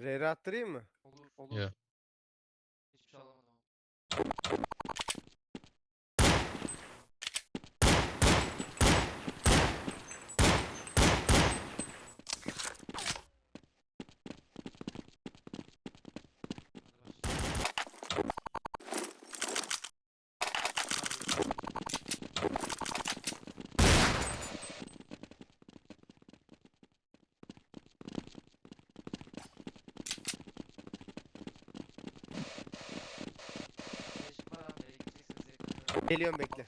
RR attırayım mı? Olur. Olur. Ya. Hiçbir şey alamadım. Geliyorum bekle.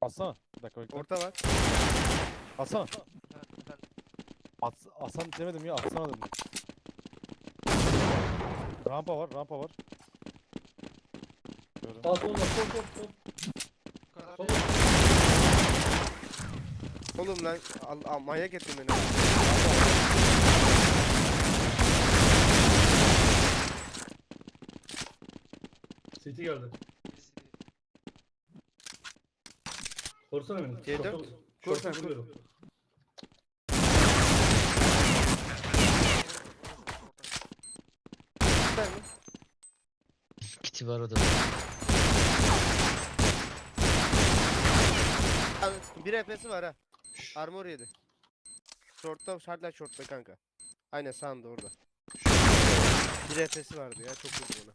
Atsana. Bir dakika bekle. Orta var. Atsana. At, atsan demedim ya atsana dedim. Rampa var rampa var. Şöyle. Sağ sol sol sol sol. Sol. Oğlum lan al, al, manyak ettin beni. City geldi. Birisi değil. Korsana beni. C4. Şorta- Kor şorta kor. vuruyorum. Sen mi? Kiti var orada. Al, Bir EP'si var ha. Armor yedi. Short'ta hala short'ta kanka. Aynen sağında orada. Bir EP'si vardı ya çok vurdu ona.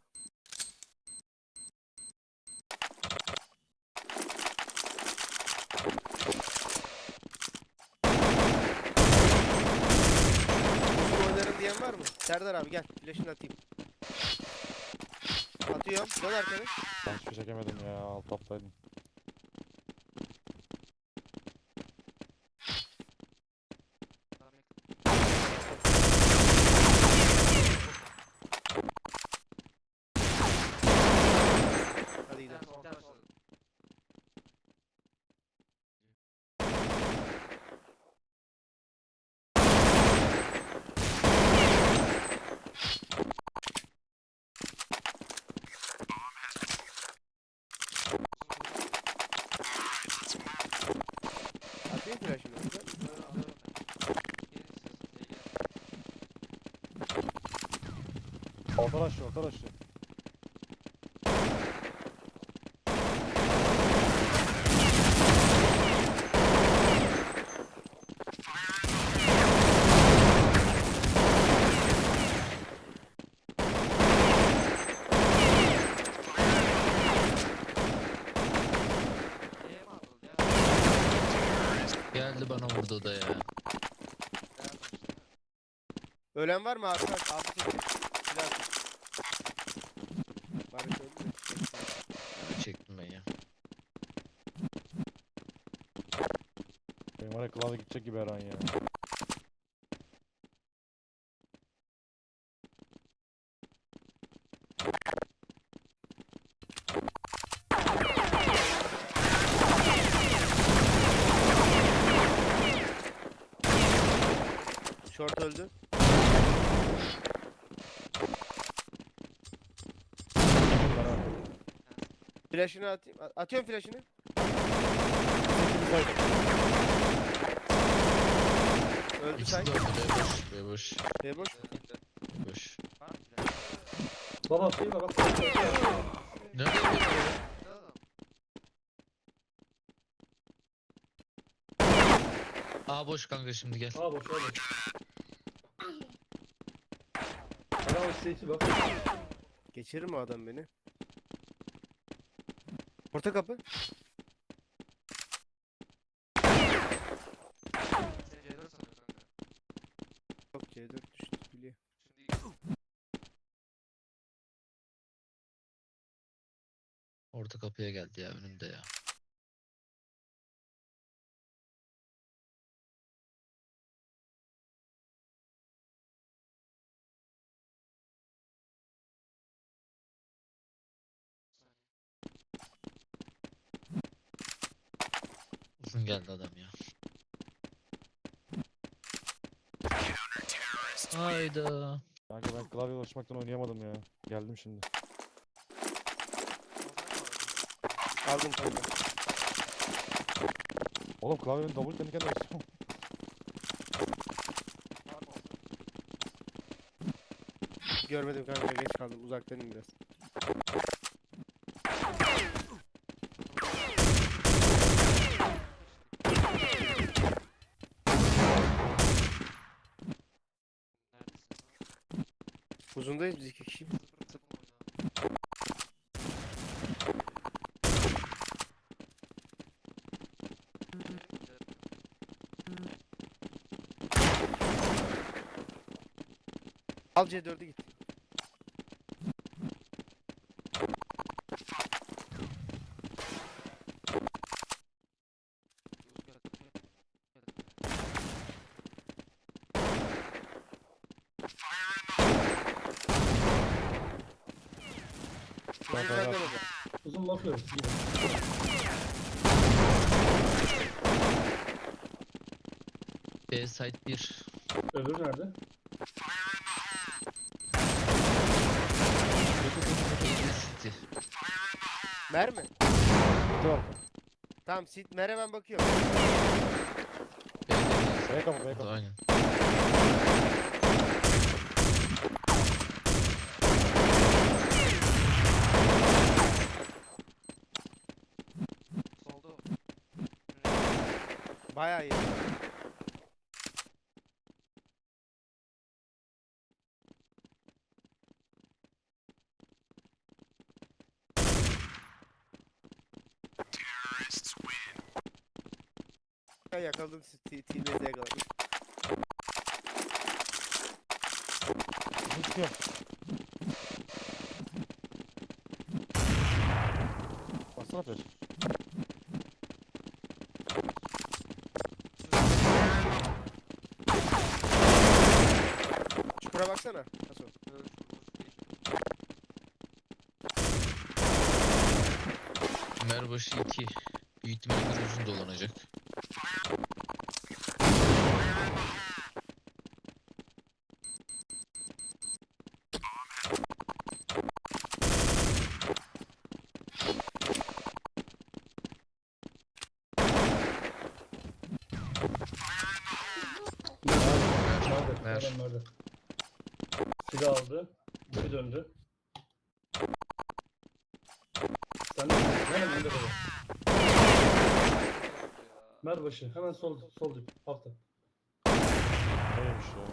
Var mı? Serdar abi gel flash'ını atayım. Atıyorum. Dön arkanı. Ben hiçbir şey çekemedim ya alt taptaydım. Adam yakın. Hadi Bir gidelim. tane solda başladı. Atayım flash'ını. Güzel. Bunları alıyorum ben. Gelin istiyorsanız, iyi gelin. Orta aşağı orta aşağı. Geldi bana vurdu da ya. Ölen var mı Altı çekin. Silah atın. Barış öldü mü? Öyle çektim ben ya. Benim var ya klavye gidecek gibi her an ya. Short öldü. Ben ha. Flash'ını atayım. A- Atıyorum flash'ını. Öldü İkisi de orada. B boş. B boş. B boş. Boş. Baba şey? Güzel adam. Aa boş kanka şimdi gel. Aa boş abi. Adam o City bak. Geçirir mi adam beni? Orta kapı. Seni C4 sanıyor kanka. Yok C4 düştü biliyor. Orta kapıya geldi ya önümde ya. Uzun geldi adam ya. Hayda. Kanka ben klavye ulaşmaktan oynayamadım ya. Geldim şimdi. Aldım kanka. Oğlum klavyenin double kendi kendine basıyorum. Görmedim kanka geç kaldım uzaktayım biraz. Uzundayız biz iki kişi. Al C4'ü git. Uzun Kanka, sende bak. baba. Uzun bakıyoruz. B site 1. Öbürü nerede? City. Mermi. Bitti var. Tamam sit mere ben bakıyorum. B de B'ye kapı B'ye B. kapı. Aynen. Solda o. Bayağı iyi. Ben yakaladım. T-Base'de yakaladım. Uzun çıkıyor. Baksana flash. Çukura baksana. Merbaşı 2. Büyük ihtimalle uzun dolanacak. Nerede? Ver. Adam nerede? Silah aldı. Geri döndü. Sen de hemen önde baba. Merbaşı hemen sol sol dip hafta. Neymiş ya.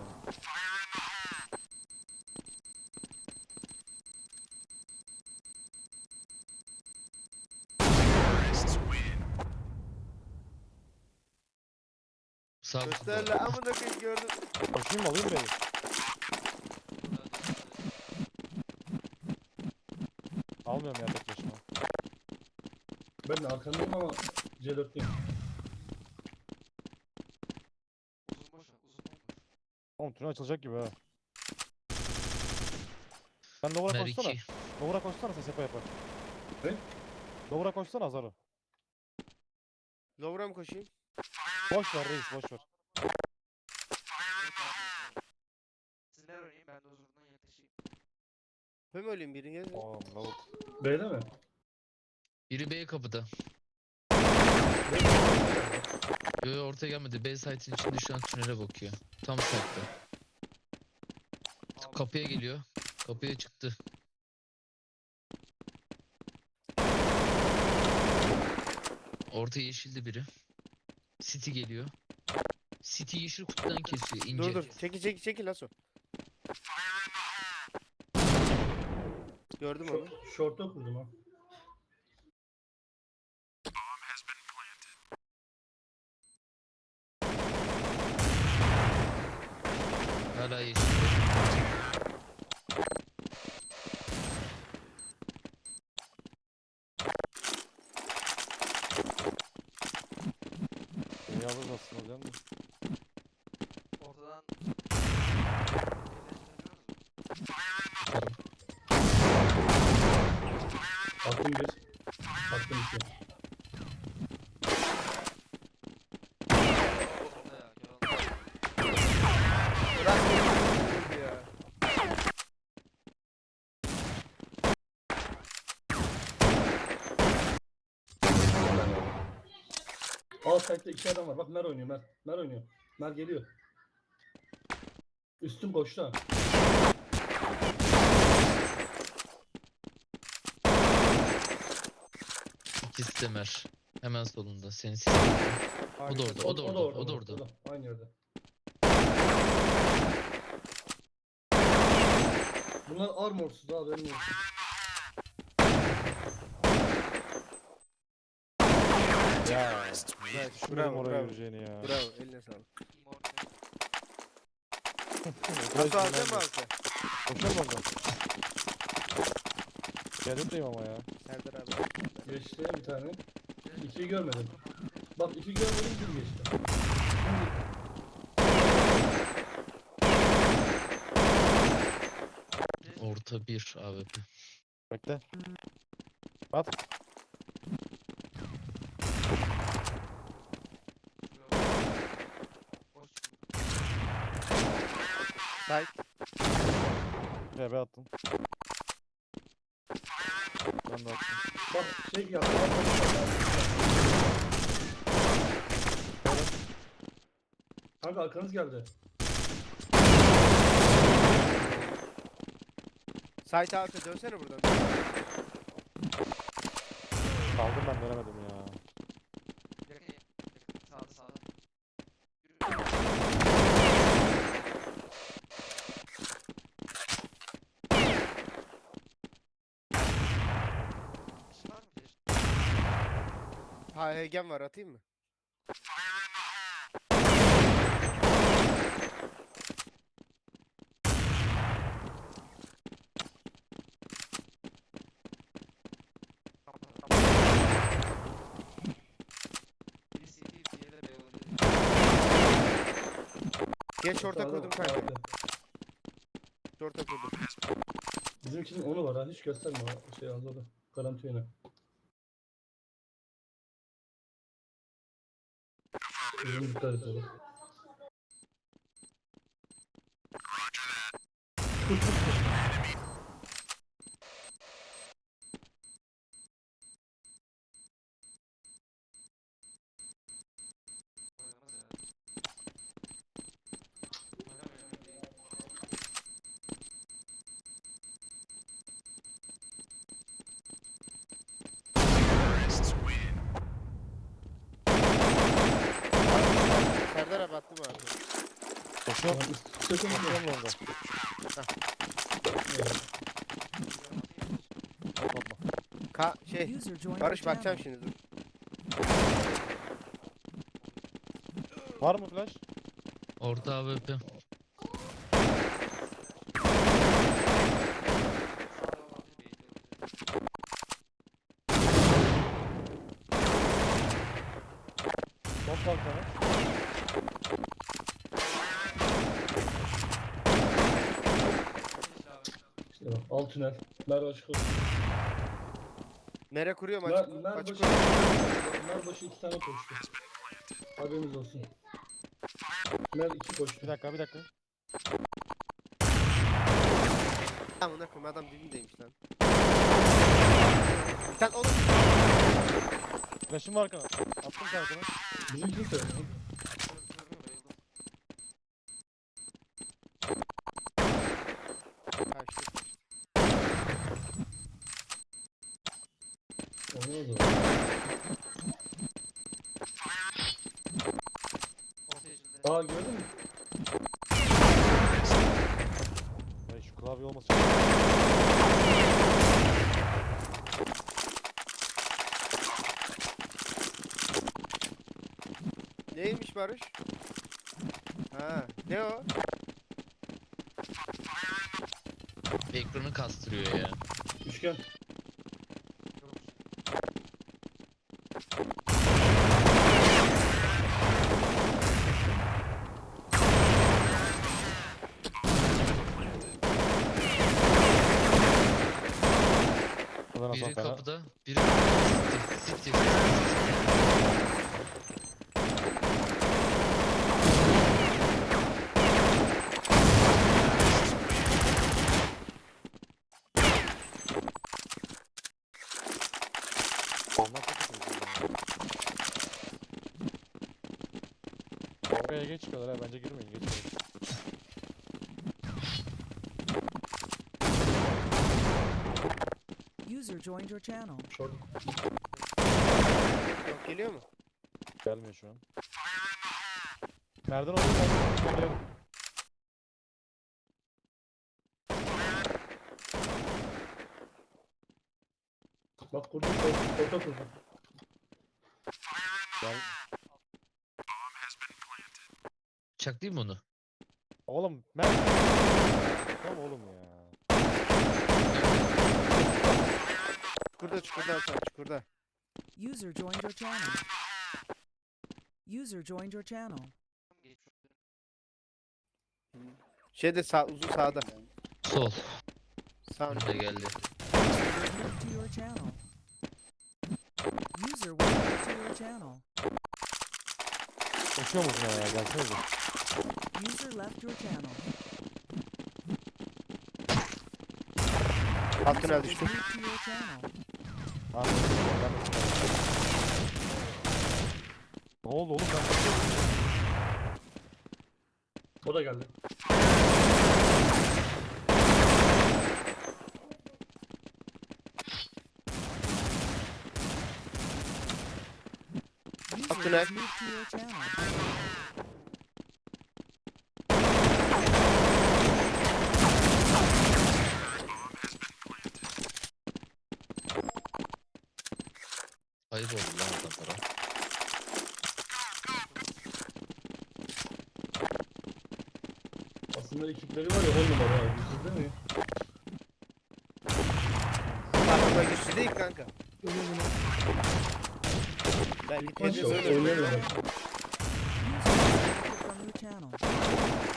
Sağ Göster la amına koyayım gördüm. Mı alayım B'yi? Almıyorum ya tek başıma. Ben de arkandayım ama C4'teyim. Uzun boş ver, uzun olmuş. Oğlum tünel açılacak gibi ha. Sen Lower'a koşsana. 2. Lower'a koşsana ses yapa yapa. Ne? Lower'a koşsana Azaro. Lower'a mı koşayım? Boş ver reis boş ver. Yok abi. Siz nereye oynayın ben de uzundan yaklaşayım. Ben mi öleyim birini gezin? Oğlum lavuk. B'de mi? Biri B kapıda. Yo yo ortaya gelmedi. B site'in içinde şu an tünele bakıyor. Tam site'da. Kapıya geliyor. Kapıya çıktı. Orta yeşildi biri. City geliyor. City yeşil kutudan kesiyor ince. Dur dur. Çekil çekil çekil Lasso. Gördüm onu. Şort- Şorta kurdum ha. Site'de iki adam var. Bak Mer oynuyor Mer. Mer oynuyor. Mer geliyor. Üstüm boşta. İkisi de Mer. Hemen solunda. Seni sikiyor. O da orada. O da orada. O da orada. Aynı yerde. Bunlar armorsuz abi. Benim. Ya. Şuraya bravo, oraya bravo. ya. Bravo, eline sağlık. Nasıl alacağım mı alsa? Koşar mı oradan? Geldiyim ama ya. Serdar abi. Geçti bir tane. İkiyi görmedim. Bak iki görmedim bir geçti. Orta bir AWP. Bekle. At. Sait. TB attım. Ben de attım. Bak şey yaptı. Kanka arkanız geldi. Sait abi dönsene buradan. Kaldım ben dönemedim ya. Yakın yakın. Sağda sağda. Yürü. Flash var mı flash? Ha hegen var atayım mı? Geç orta kurdum kanka. Orta kurdum. Bizimkinin onu var ha hiç gösterme ha, şey Anadolu. Garanti yine. Bizim et oğlum. Sakın orada. Atma atma. Ka şey. User joined Barış your bakacağım channel. şimdi dur. Var mı flash? Orta AWP. Son kalkanı. Flash abi. İşte bak alt tünel. Merve açık olsun. Mere kuruyorum Mer, açık. mer açık başı, kuruyorum. mer başı iki tane koştu. Haberiniz olsun. Mer iki koştu. Bir dakika bir dakika. Amına koyayım adam dibindeymiş lan. Sen oğlum Flash'ım var arkana. Attım kalkanı. Bizimkini söyle. Kör- körüme bayıldım. kaçtı. Onu da. Orta içinde. Aa gördün mü? Ay şu klavye olmasın. Neymiş Barış? Ha, ne o? Ekranı kastırıyor ya. Üçgen. Biri fena. kapıda, biri çok kötü. Oraya geç çıkıyorlar ha bence girmeyin geç. User joined your channel. Short. geliyor mu? Gelmiyor şu an. Orada merdan orada. Bak kurdum. Orta, kurdum. Gel. Bıçaklayayım mı onu? Oğlum Mert. Tamam oğlum ya. Çukurda çukurda Hasan çukurda. User joined your channel. User joined your channel. Şeyde sağ uzun sağda. Sol. Sağ Burada geldi. User was moved to your channel. User was moved to your channel. Koşuyor musun ya? Gelsene. User left your channel. alt User tünel was düştü. moved to your. Ha, ben de Ne oldu oğlum ben O da geldi. User tünel. was moved to your channel. Ayıp oldu lan adamlara. Aslında ekipleri var ya 10 numara abi. Sizde mi? Arada güçlü değil kanka. Ben gitmedi Maşallah söylüyorum. oynayamıyor. User was disconnected from your channel.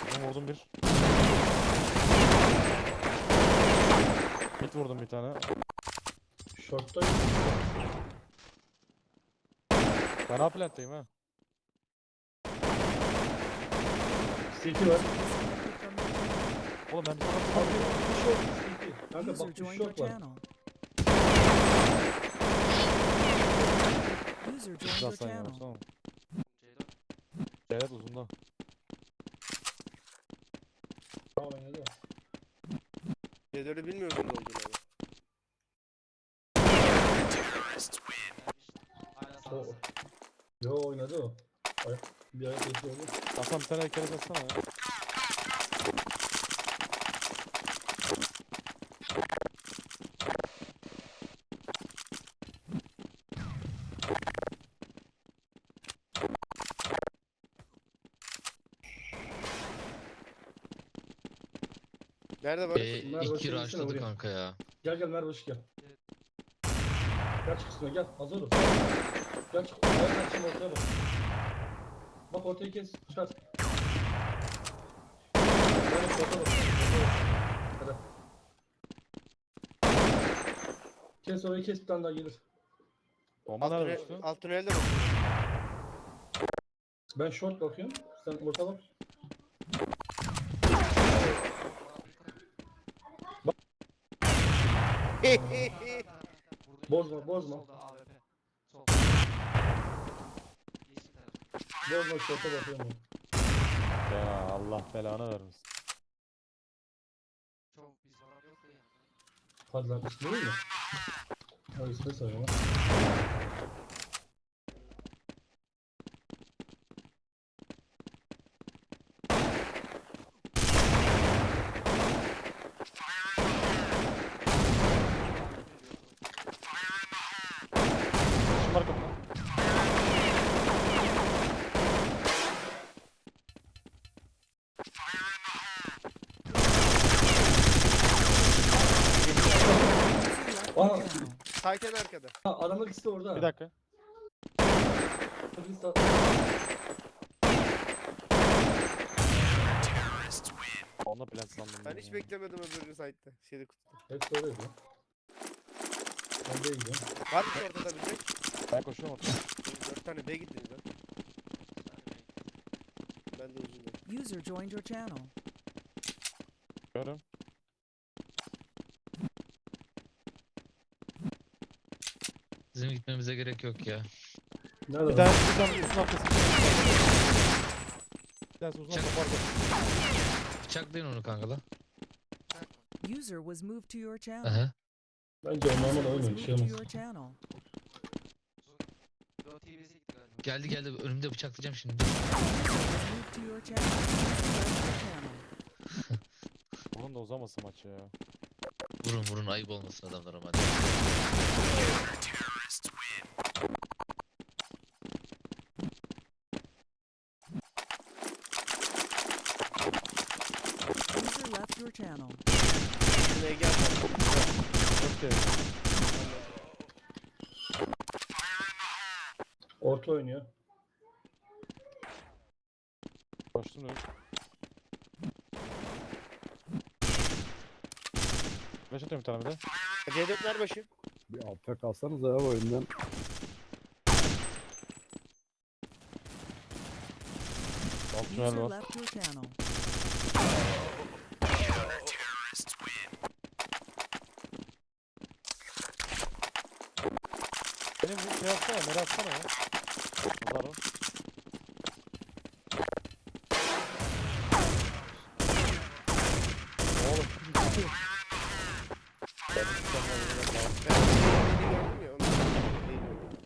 Vurdum vurdum bir. Hit vurdum bir tane. Short'ta Ben A planttayım ha. CT var. Oğlum ben bir Abi bir short bir CT. Kanka User bak bir joined your short var. channel. User joined your sen ya. channel. Tamam. C4. Evet uzunda. Tamam oynadı. Cedörü bilmiyorum ne olduğunu ama. Aynen sağ O. olsun. Yo oynadı o. Ay, bir ayak geçti oldu. Hasan bir tane kere atsana ya. Nerede var? E, Bunlar iki başa rushladı kanka ya. Gel gel Mervoş gel. Gel çık üstüne gel. Hazır ol. Gel çık. Ayaklar şimdi ortaya bak. Bak ortayı kes. Çıkar. Mervoş ortaya bak. Hadi. Kes orayı kes bir tane daha gelir. Bomba Alt, nerede tünel, düştü? alt tünelde bak. Ben short bakıyorum. Sen orta bak. Bozma, bozma. Solda AWP. Sol. Yeşil taraf. Bozma short'a bakıyorum. Ya Allah belanı vermesin. Çok bir sorun yok da yani. Hadi lan değil mi? Ha ismi sayıyorum. Şunlar Aa. Sayken arkada. Ha adamın ikisi de orada. Bir dakika. Birisi de- Onunla plant sandım. Ben hiç ya. beklemedim öbürünü site'de. Şeyde kutuda. Hepsi oradaydı. Ben de gidiyorum. Var mı ortada bir şey? Ben koşuyorum ortaya. 4 tane B gittiniz lan. Ben de uzundayım. User joined your channel. Görüyorum. Bizim gitmemize gerek yok ya. Nerede? Bir tane bir tane uzun arkası. Bir tanesi uzun Çak. arkası. Bıçaklayın onu kanka lan. User was moved to your channel. Aha. Bence o normal User was oynuyor. Bir moved şey to olmaz. your channel. Dört TBS'e gitti galiba. Geldi geldi önümde bıçaklayacağım şimdi. Was moved to your channel. User left your channel. Bunun da uzamasın maç ya. Vurun vurun ayıp olmasın adamlara hadi. User left your channel. Şuraya gel. Dört kere. Orta oynuyor. Öyle. Beş atıyorum bir tane bir de. C4 ver başım. Bir altta kalsanız ya oyundan. Alt tünel User var. left your channel. Benim bir şey yapsana, nereye atsana ya. Pazar o. Oğlum. Ben bir tane daha yiyeceğim lazım. Ben beni gördüm ya. Onu değmiyorum.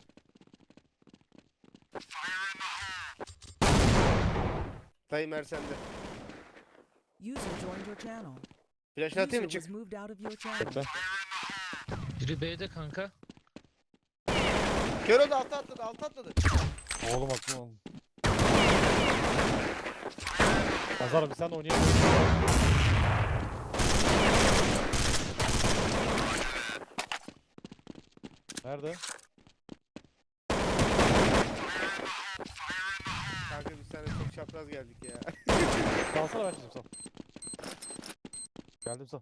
Dayı Mer sende. User joined your channel. Flash atayım mı User çık. was moved out of your channel. Bekle. Biri B'de kanka. Kör oldu alta atladı alta atladı. Oğlum aklıma aldım. Pazar bir sen de oynayalım. Nerede? Kanka biz sana çok çapraz geldik ya. Salsana ben çizim sal. Geldim sal.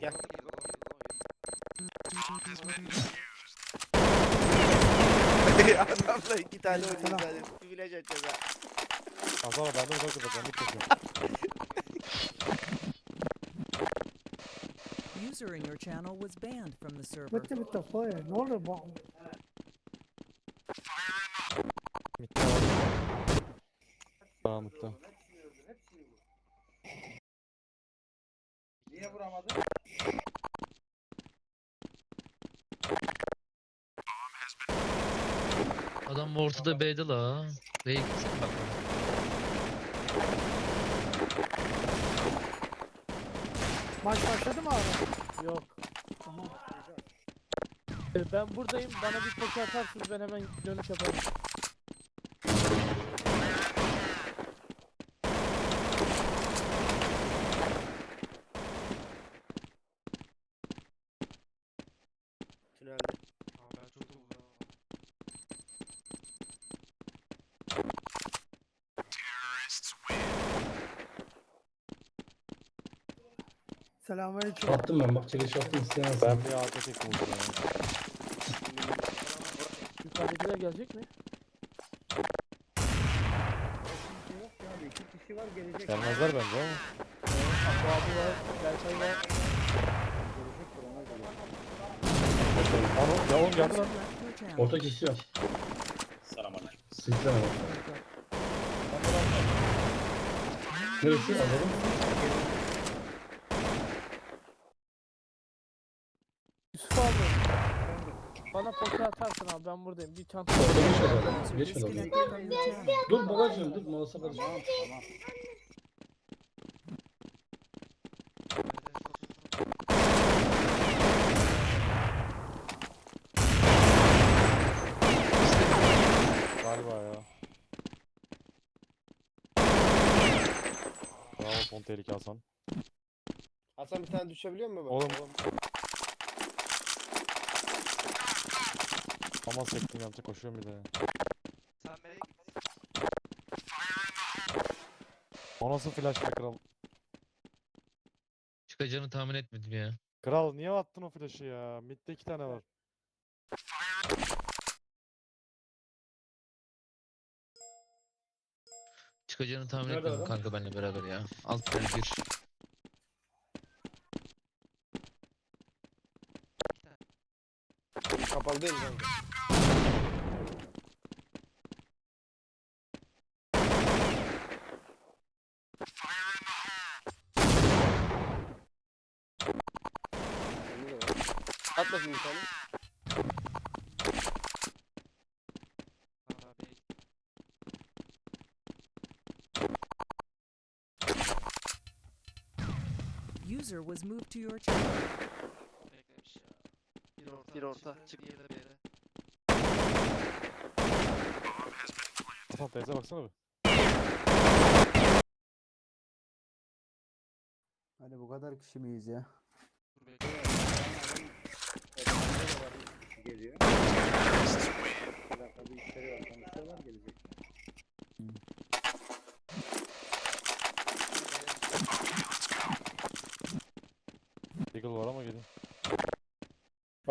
Gel. Adamla iki tane oynuyoruz hadi. Bir flash atacağız ha. Pazar ben de uzak duracağım. Mid koşuyorum. User in your channel was banned from the server. Bitti bitti koy. Ne oluyor bu? Mid'de var. Karanlıkta. Adam ortada B'de la. B'ye gitsin bak. Maç başladı mı abi? Yok. Tamam. Ben buradayım. Bana bir poke atarsınız ben hemen dönüş yaparım. Selamünaleyküm. Attım ben bak çekiş attım istemezsin. Ben bir arka çektim. Yukarıdakiler gelecek mi? Gelmezler bence ama. Bu abi var. Berkay var. Ano, ya oğlum geldi lan. Orta kesiyor. Selamünaleyküm. Sizden ama. Neresi? Alalım. Yusuf abi. Bana poke atarsın abi ben buradayım. Bir çanta. Orta geçmedi channel. Dur babacığım dur molasa karışma. Galiba ya. Bravo son tehlike Hasan. Hasan bir tane düşebiliyor mu baba? Oğlum. Aman sektim yaptı koşuyorum bir de. Sen B'ye git. O nasıl flash be kral? Çıkacağını tahmin etmedim ya. Kral niye attın o flash'ı ya? Mid'de iki tane var. Çıkacağını tahmin Nerede etmedim adam? kanka benimle beraber ya. Alt tane bir. saldırırız önce. At bakayım bir. User was moved to your channel. Bir orta. Çık. Bir yere. Hasan teyze baksana bir. Hadi bu kadar kişi miyiz ya? Dur bekle. Geliyor. Bir dakika bir işleri var. Konuşuyorlar gelecek. Eagle var ama gelin.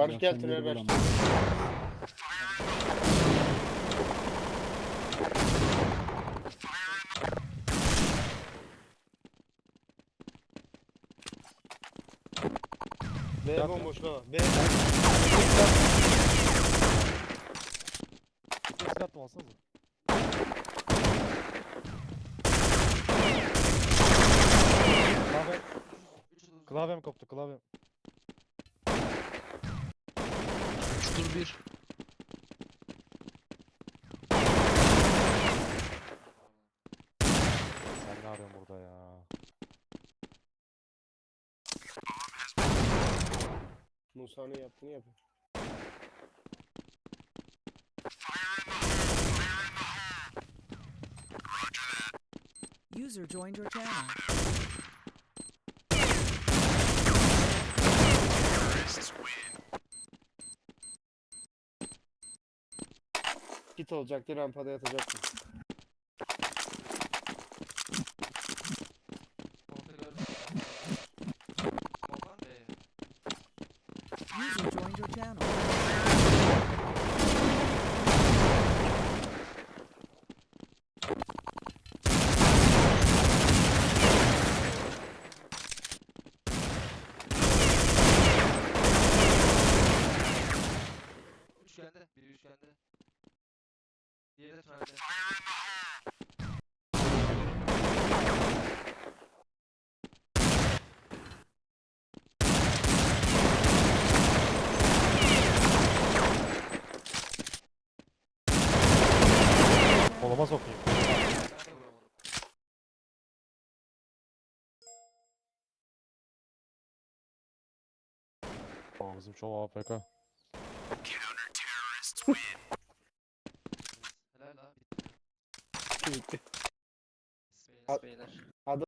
Barış gel tünel ver. B Yapma. bomboş baba. B. Silah attım alsanıza. Klavyem koptu klavyem. Çukur bir. Sen ne arıyorsun burada ya? Musa'nın yaptığını yapıyor. User joined your channel. Git olacaktı rampada yatacaktı. Orta gördüm. Smoke'tan B'ye. User joined your channel. Üçgende. Biri üçgende. Diğeri de tünelde. Koluma sokayım. Aa, bizim çoğu AFK. Helal la bitti. Bitti. Beyler. Beyler.